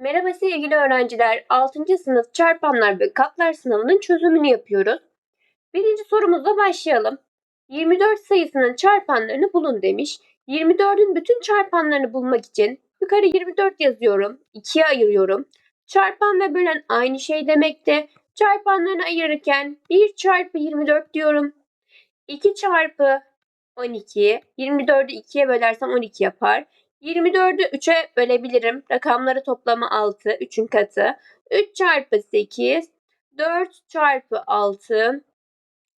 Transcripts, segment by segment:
Merhaba sevgili öğrenciler. 6. sınıf çarpanlar ve katlar sınavının çözümünü yapıyoruz. Birinci sorumuzla başlayalım. 24 sayısının çarpanlarını bulun demiş. 24'ün bütün çarpanlarını bulmak için yukarı 24 yazıyorum. 2'ye ayırıyorum. Çarpan ve bölen aynı şey demekte. Çarpanlarını ayırırken 1 çarpı 24 diyorum. 2 çarpı 12. 24'ü 2'ye bölersem 12 yapar. 24'ü 3'e bölebilirim. Rakamları toplamı 6. 3'ün katı. 3 çarpı 8. 4 çarpı 6.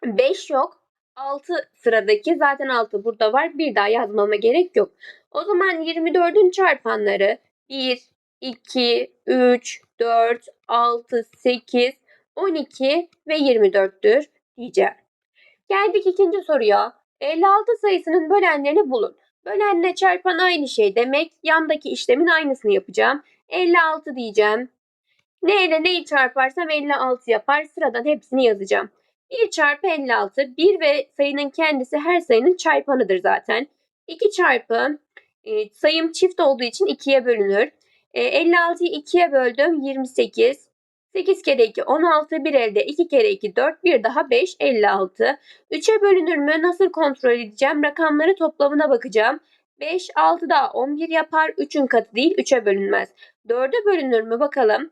5 yok. 6 sıradaki zaten 6 burada var. Bir daha yazmama gerek yok. O zaman 24'ün çarpanları 1, 2, 3, 4, 6, 8, 12 ve 24'tür diyeceğim. Geldik ikinci soruya. 56 sayısının bölenlerini bulun. Bölenle çarpan aynı şey demek. Yandaki işlemin aynısını yapacağım. 56 diyeceğim. Ne ile neyi çarparsam 56 yapar. Sıradan hepsini yazacağım. 1 çarpı 56. 1 ve sayının kendisi her sayının çarpanıdır zaten. 2 çarpı e, sayım çift olduğu için 2'ye bölünür. E, 56'yı 2'ye böldüm. 28. 8 kere 2 16. 1 elde 2 kere 2 4. Bir daha 5 56. 3'e bölünür mü? Nasıl kontrol edeceğim? Rakamları toplamına bakacağım. 5 6 daha 11 yapar. 3'ün katı değil 3'e bölünmez. 4'e bölünür mü bakalım.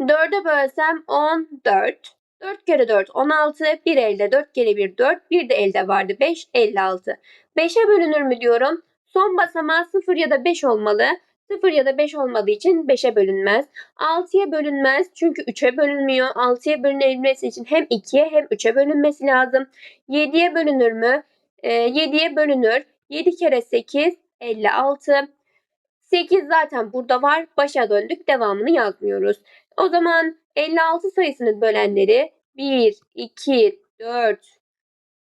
4'e bölsem 14. 4 kere 4 16. 1 elde 4 kere 1 4. 1 de elde vardı 5 56. 5'e bölünür mü diyorum. Son basamağı 0 ya da 5 olmalı. 0 ya da 5 olmadığı için 5'e bölünmez. 6'ya bölünmez çünkü 3'e bölünmüyor. 6'ya bölünebilmesi için hem 2'ye hem 3'e bölünmesi lazım. 7'ye bölünür mü? Ee, 7'ye bölünür. 7 kere 8 56. 8 zaten burada var. Başa döndük. Devamını yazmıyoruz. O zaman 56 sayısının bölenleri 1, 2, 4,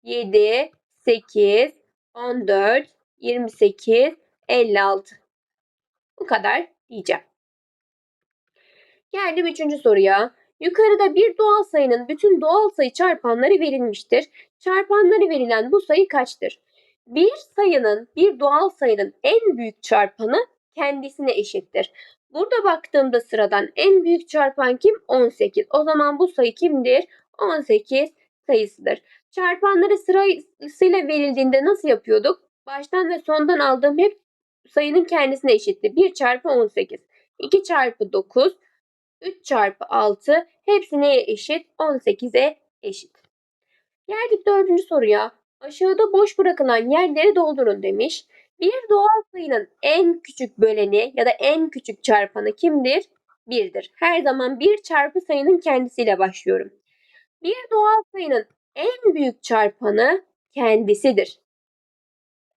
7, 8, 14, 28, 56. Bu kadar diyeceğim. Geldim üçüncü soruya. Yukarıda bir doğal sayının bütün doğal sayı çarpanları verilmiştir. Çarpanları verilen bu sayı kaçtır? Bir sayının, bir doğal sayının en büyük çarpanı kendisine eşittir. Burada baktığımda sıradan en büyük çarpan kim? 18. O zaman bu sayı kimdir? 18 sayısıdır. Çarpanları sırasıyla verildiğinde nasıl yapıyorduk? Baştan ve sondan aldığım hep sayının kendisine eşitti. 1 çarpı 18, 2 çarpı 9, 3 çarpı 6 hepsi neye eşit? 18'e eşit. Geldik dördüncü soruya. Aşağıda boş bırakılan yerleri doldurun demiş. Bir doğal sayının en küçük böleni ya da en küçük çarpanı kimdir? 1'dir. Her zaman 1 çarpı sayının kendisiyle başlıyorum. Bir doğal sayının en büyük çarpanı kendisidir.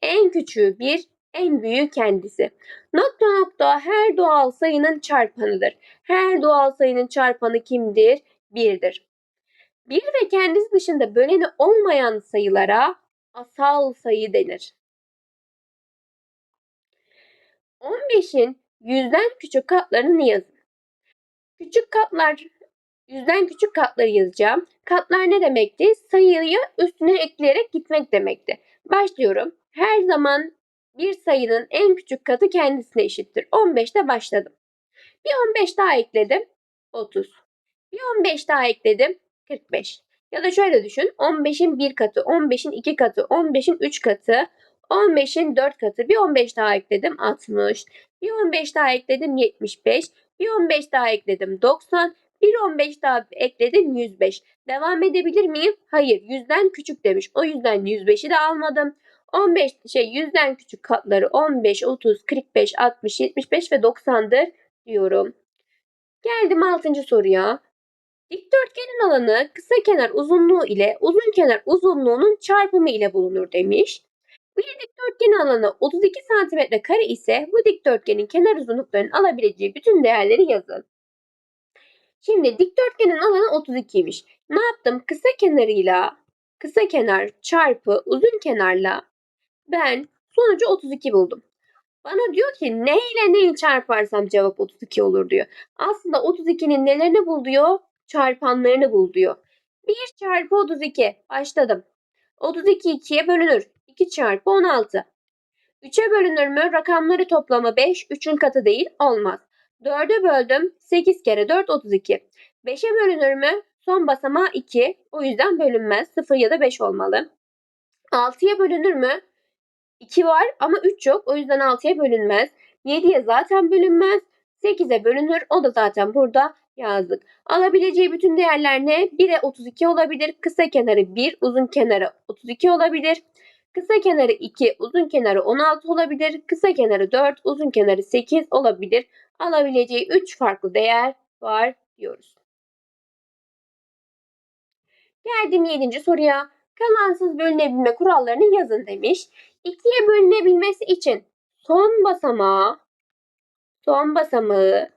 En küçüğü 1, en büyüğü kendisi. Nokta nokta her doğal sayının çarpanıdır. Her doğal sayının çarpanı kimdir? 1'dir. 1 ve kendisi dışında böleni olmayan sayılara asal sayı denir. 15'in yüzden küçük katlarını yazın. Küçük katlar, yüzden küçük katları yazacağım. Katlar ne demekti? Sayıyı üstüne ekleyerek gitmek demekti. Başlıyorum. Her zaman bir sayının en küçük katı kendisine eşittir. 15'te başladım. Bir 15 daha ekledim. 30. Bir 15 daha ekledim. 45. Ya da şöyle düşün. 15'in 1 katı, 15'in 2 katı, 15'in 3 katı, 15'in 4 katı. Bir 15 daha ekledim 60. Bir 15 daha ekledim 75. Bir 15 daha ekledim 90. Bir 15 daha ekledim 105. Devam edebilir miyim? Hayır. 100'den küçük demiş. O yüzden 105'i de almadım. 15 şey 100'den küçük katları 15, 30, 45, 60, 75 ve 90'dır diyorum. Geldim 6. soruya. Dikdörtgenin alanı kısa kenar uzunluğu ile uzun kenar uzunluğunun çarpımı ile bulunur demiş. Bir dikdörtgenin alanı 32 cm kare ise bu dikdörtgenin kenar uzunluklarının alabileceği bütün değerleri yazın. Şimdi dikdörtgenin alanı 32'ymiş. Ne yaptım? Kısa kenarıyla kısa kenar çarpı uzun kenarla ben sonucu 32 buldum. Bana diyor ki ne ile neyi çarparsam cevap 32 olur diyor. Aslında 32'nin nelerini bul diyor? Çarpanlarını bul diyor. 1 çarpı 32. Başladım. 32 2'ye bölünür. 2 çarpı 16. 3'e bölünür mü? Rakamları toplamı 5. 3'ün katı değil. Olmaz. 4'e böldüm. 8 kere 4 32. 5'e bölünür mü? Son basamağı 2. O yüzden bölünmez. 0 ya da 5 olmalı. 6'ya bölünür mü? 2 var ama 3 yok. O yüzden 6'ya bölünmez. 7'ye zaten bölünmez. 8'e bölünür. O da zaten burada yazdık. Alabileceği bütün değerler ne? 1'e 32 olabilir. Kısa kenarı 1, uzun kenarı 32 olabilir. Kısa kenarı 2, uzun kenarı 16 olabilir. Kısa kenarı 4, uzun kenarı 8 olabilir. Alabileceği 3 farklı değer var diyoruz. Geldim 7. soruya. Kalansız bölünebilme kurallarını yazın demiş. 2'ye bölünebilmesi için son basamağı son basamağı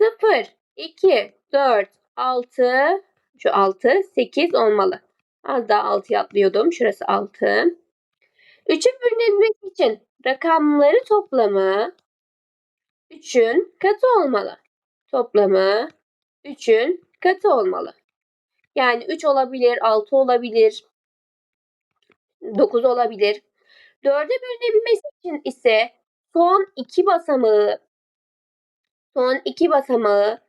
0, 2, 4, 6 şu 6, 8 olmalı. Az daha 6'ya atlıyordum. Şurası 6. 3'e bölünebilmesi için rakamları toplamı 3'ün katı olmalı. Toplamı 3'ün katı olmalı. Yani 3 olabilir, 6 olabilir, 9 olabilir. 4'e bölünebilmesi için ise son iki basamağı son iki basamağı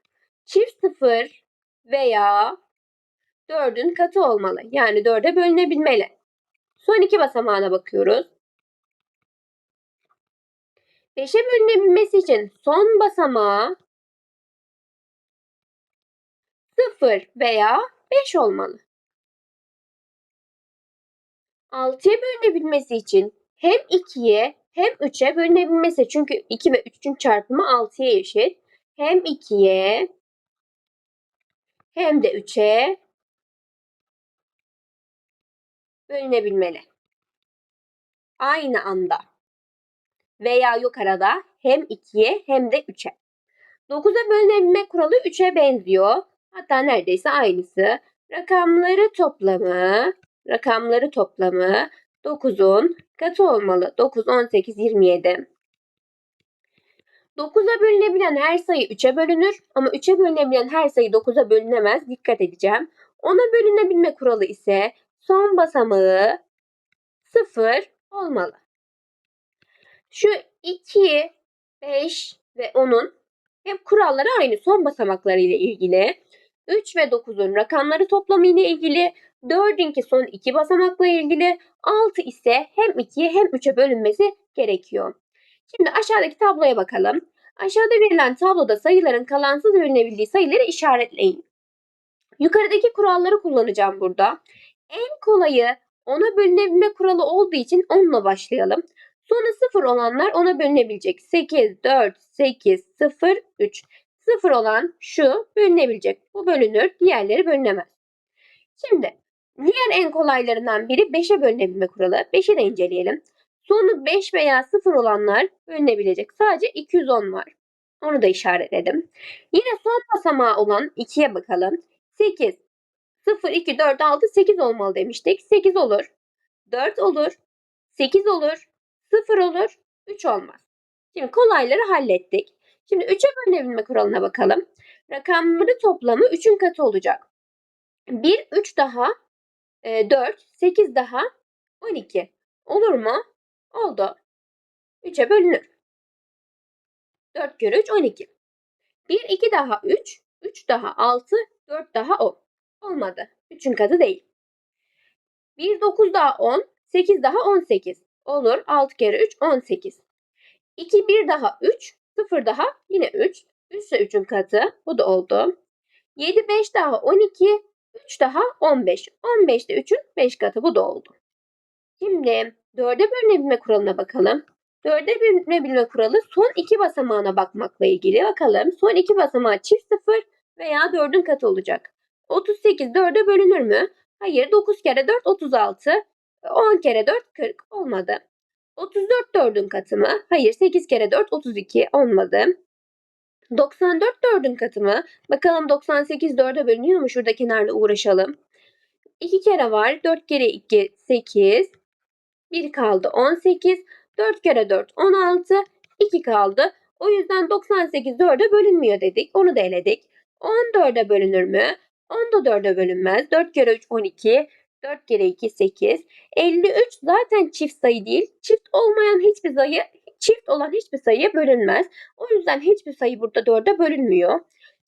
çift sıfır veya 4'ün katı olmalı. Yani 4'e bölünebilmeli. Son iki basamağına bakıyoruz. 5'e bölünebilmesi için son basamağı 0 veya 5 olmalı. 6'ya bölünebilmesi için hem 2'ye hem 3'e bölünebilmesi. Çünkü 2 ve 3'ün çarpımı 6'ya eşit. Hem 2'ye hem de 3'e bölünebilmeli. Aynı anda veya yok arada hem 2'ye hem de 3'e. 9'a bölünebilme kuralı 3'e benziyor. Hatta neredeyse aynısı. Rakamları toplamı, rakamları toplamı 9'un katı olmalı. 9, 18, 27. 9'a bölünebilen her sayı 3'e bölünür ama 3'e bölünebilen her sayı 9'a bölünemez. Dikkat edeceğim. 10'a bölünebilme kuralı ise son basamağı 0 olmalı. Şu 2, 5 ve 10'un hep kuralları aynı son basamakları ile ilgili. 3 ve 9'un rakamları toplamı ile ilgili. 4'ünki son iki basamakla ilgili. 6 ise hem 2'ye hem 3'e bölünmesi gerekiyor. Şimdi aşağıdaki tabloya bakalım. Aşağıda verilen tabloda sayıların kalansız bölünebildiği sayıları işaretleyin. Yukarıdaki kuralları kullanacağım burada. En kolayı ona bölünebilme kuralı olduğu için onunla başlayalım. Sonra 0 olanlar ona bölünebilecek. 8, 4, 8, 0, 3. 0 olan şu bölünebilecek. Bu bölünür, diğerleri bölünemez. Şimdi diğer en kolaylarından biri 5'e bölünebilme kuralı. 5'i de inceleyelim. Sonu 5 veya 0 olanlar bölünebilecek. Sadece 210 var. Onu da işaretledim. Yine son basamağı olan 2'ye bakalım. 8, 0, 2, 4, 6, 8 olmalı demiştik. 8 olur. 4 olur. 8 olur. 0 olur. 3 olmaz. Şimdi kolayları hallettik. Şimdi 3'e bölünebilme kuralına bakalım. Rakamları toplamı 3'ün katı olacak. 1, 3 daha 4, 8 daha 12. Olur mu? Oldu. 3'e bölünür. 4 kere 3 12. 1, 2 daha 3, 3 daha 6, 4 daha 10. Olmadı. 3'ün katı değil. 1, 9 daha 10, 8 daha 18. Olur. 6 kere 3 18. 2, 1 daha 3, 0 daha yine 3. 3 ise 3'ün katı. Bu da oldu. 7, 5 daha 12, 3 daha 15. 15 de 3'ün 5 katı. Bu da oldu. Şimdi 4'e bölünebilme kuralına bakalım. 4'e bölünebilme kuralı son iki basamağına bakmakla ilgili. Bakalım son iki basamağı çift 0 veya 4'ün katı olacak. 38 4'e bölünür mü? Hayır. 9 kere 4 36. 10 kere 4 40 olmadı. 34 4'ün katı mı? Hayır. 8 kere 4 32 olmadı. 94 4'ün katı mı? Bakalım 98 4'e bölünüyor mu? Şurada kenarda uğraşalım. 2 kere var. 4 kere 2 8. 1 kaldı 18. 4 kere 4 16. 2 kaldı. O yüzden 98 4'e bölünmüyor dedik. Onu da eledik. 14'e bölünür mü? 10 da 4'e bölünmez. 4 kere 3 12. 4 kere 2 8. 53 zaten çift sayı değil. Çift olmayan hiçbir sayı çift olan hiçbir sayıya bölünmez. O yüzden hiçbir sayı burada 4'e bölünmüyor.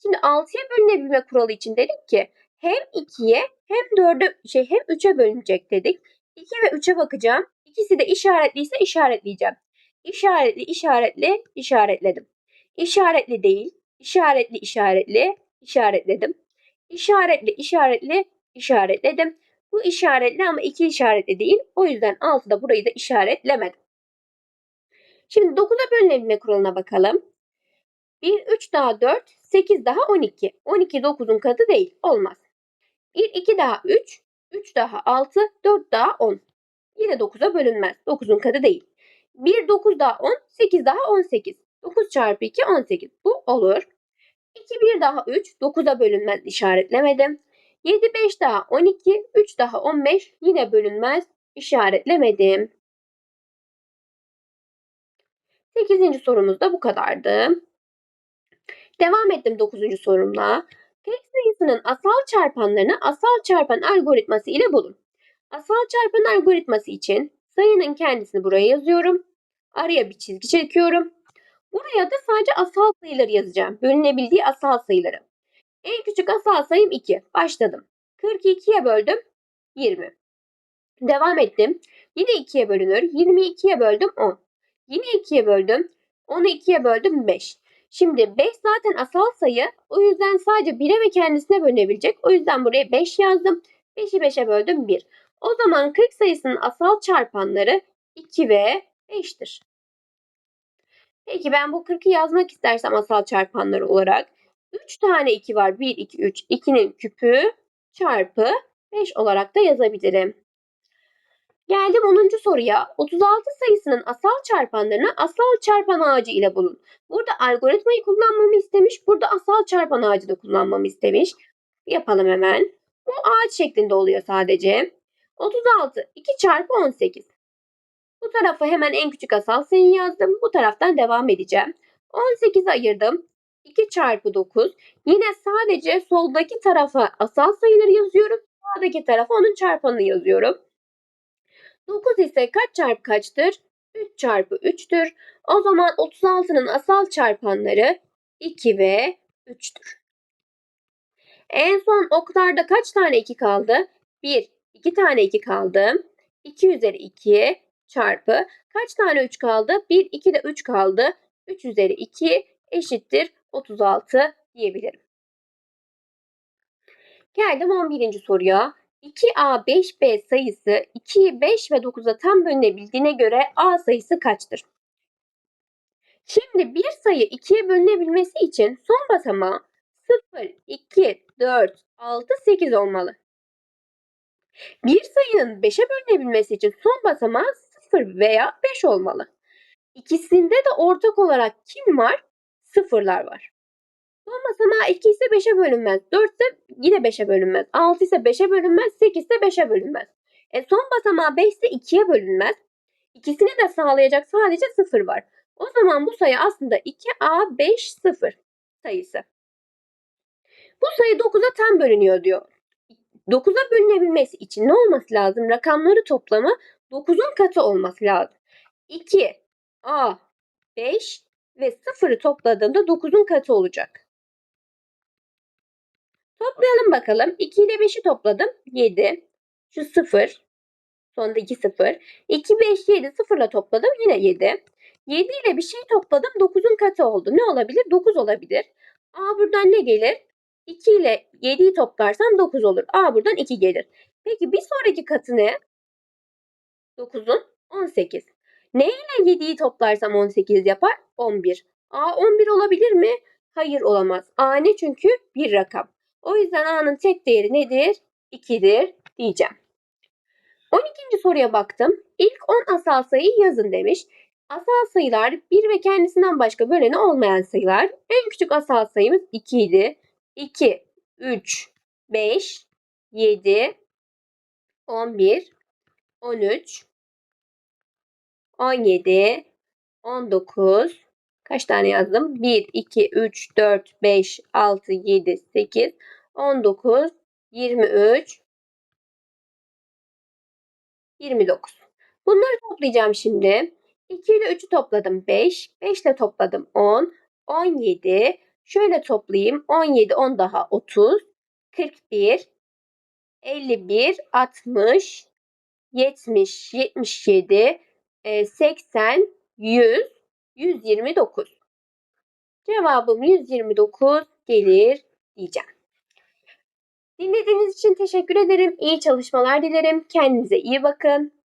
Şimdi 6'ya bölünebilme kuralı için dedik ki hem 2'ye hem 4'e şey hem 3'e bölünecek dedik. 2 ve 3'e bakacağım. İkisi de işaretliyse işaretleyeceğim. İşaretli, işaretli, işaretledim. İşaretli değil, işaretli, işaretli, işaretledim. İşaretli, işaretli, işaretledim. Bu işaretli ama iki işaretli değil. O yüzden 6'da burayı da işaretlemedim. Şimdi 9'a bölünebilme kuralına bakalım. 1, 3 daha 4, 8 daha 12. 12 9'un katı değil. Olmaz. 1, 2 daha 3, 3 daha 6, 4 daha 10. Yine 9'a bölünmez. 9'un katı değil. 1, 9 daha 10, 8 daha 18. 9 çarpı 2, 18. Bu olur. 2, 1 daha 3, 9'a bölünmez işaretlemedim. 7, 5 daha 12, 3 daha 15 yine bölünmez işaretlemedim. 8. sorumuz da bu kadardı. Devam ettim 9. sorumla. Tek sayısının asal çarpanlarını asal çarpan algoritması ile bulun. Asal çarpan algoritması için sayının kendisini buraya yazıyorum. Araya bir çizgi çekiyorum. Buraya da sadece asal sayıları yazacağım. Bölünebildiği asal sayıları. En küçük asal sayım 2. Başladım. 42'ye böldüm. 20. Devam ettim. Yine 2'ye bölünür. 22'ye böldüm 10. Yine 2'ye böldüm. 10'u 2'ye böldüm 5. Şimdi 5 zaten asal sayı. O yüzden sadece 1'e ve kendisine bölünebilecek. O yüzden buraya 5 yazdım. 5'i 5'e böldüm 1. O zaman 40 sayısının asal çarpanları 2 ve 5'tir. Peki ben bu 40'ı yazmak istersem asal çarpanları olarak 3 tane 2 var. 1, 2, 3. 2'nin küpü çarpı 5 olarak da yazabilirim. Geldim 10. soruya. 36 sayısının asal çarpanlarını asal çarpan ağacı ile bulun. Burada algoritmayı kullanmamı istemiş. Burada asal çarpan ağacı da kullanmamı istemiş. Yapalım hemen. Bu ağaç şeklinde oluyor sadece. 36 2 çarpı 18. Bu tarafa hemen en küçük asal sayıyı yazdım. Bu taraftan devam edeceğim. 18'i ayırdım. 2 çarpı 9. Yine sadece soldaki tarafa asal sayıları yazıyorum. Sağdaki tarafa onun çarpanını yazıyorum. 9 ise kaç çarpı kaçtır? 3 çarpı 3'tür. O zaman 36'nın asal çarpanları 2 ve 3'tür. En son oklarda kaç tane 2 kaldı? 1, 2 tane 2 kaldı. 2 üzeri 2 çarpı kaç tane 3 kaldı? 1, 2 de 3 kaldı. 3 üzeri 2 eşittir 36 diyebilirim. Geldim 11. soruya. 2A 5B sayısı 2'yi 5 ve 9'a tam bölünebildiğine göre A sayısı kaçtır? Şimdi bir sayı 2'ye bölünebilmesi için son basamağı 0, 2, 4, 6, 8 olmalı. Bir sayının 5'e bölünebilmesi için son basamağı 0 veya 5 olmalı. İkisinde de ortak olarak kim var? Sıfırlar var. Son basamağı 2 ise 5'e bölünmez. 4 ise yine 5'e bölünmez. 6 ise 5'e bölünmez. 8 ise 5'e bölünmez. E son basamağı 5 ise 2'ye bölünmez. İkisini de sağlayacak sadece 0 var. O zaman bu sayı aslında 2A5 0 sayısı. Bu sayı 9'a tam bölünüyor diyor. 9'a bölünebilmesi için ne olması lazım? Rakamları toplamı 9'un katı olması lazım. 2, A, 5 ve 0'ı topladığımda 9'un katı olacak. Toplayalım bakalım. 2 ile 5'i topladım. 7. Şu 0. Sonunda 2 0. 2, 5, 7 0 ile topladım. Yine 7. 7 ile bir şey topladım. 9'un katı oldu. Ne olabilir? 9 olabilir. A buradan ne gelir? 2 ile 7'yi toplarsam 9 olur. A buradan 2 gelir. Peki bir sonraki katı ne? 9'un 18. Ne ile 7'yi toplarsam 18 yapar? 11. A 11 olabilir mi? Hayır olamaz. A ne çünkü bir rakam. O yüzden A'nın tek değeri nedir? 2'dir diyeceğim. 12. soruya baktım. İlk 10 asal sayıyı yazın demiş. Asal sayılar 1 ve kendisinden başka böleni olmayan sayılar. En küçük asal sayımız 2 idi. 2, 3, 5, 7, 11, 13, 17, 19, kaç tane yazdım? 1, 2, 3, 4, 5, 6, 7, 8, 19, 23, 29. Bunları toplayacağım şimdi. 2 ile 3'ü topladım 5. 5 ile topladım 10. 17. Şöyle toplayayım. 17, 10 daha 30. 41. 51, 60, 70, 77, e, 80, 100, 129. Cevabım 129 gelir diyeceğim. Dinlediğiniz için teşekkür ederim. İyi çalışmalar dilerim. Kendinize iyi bakın.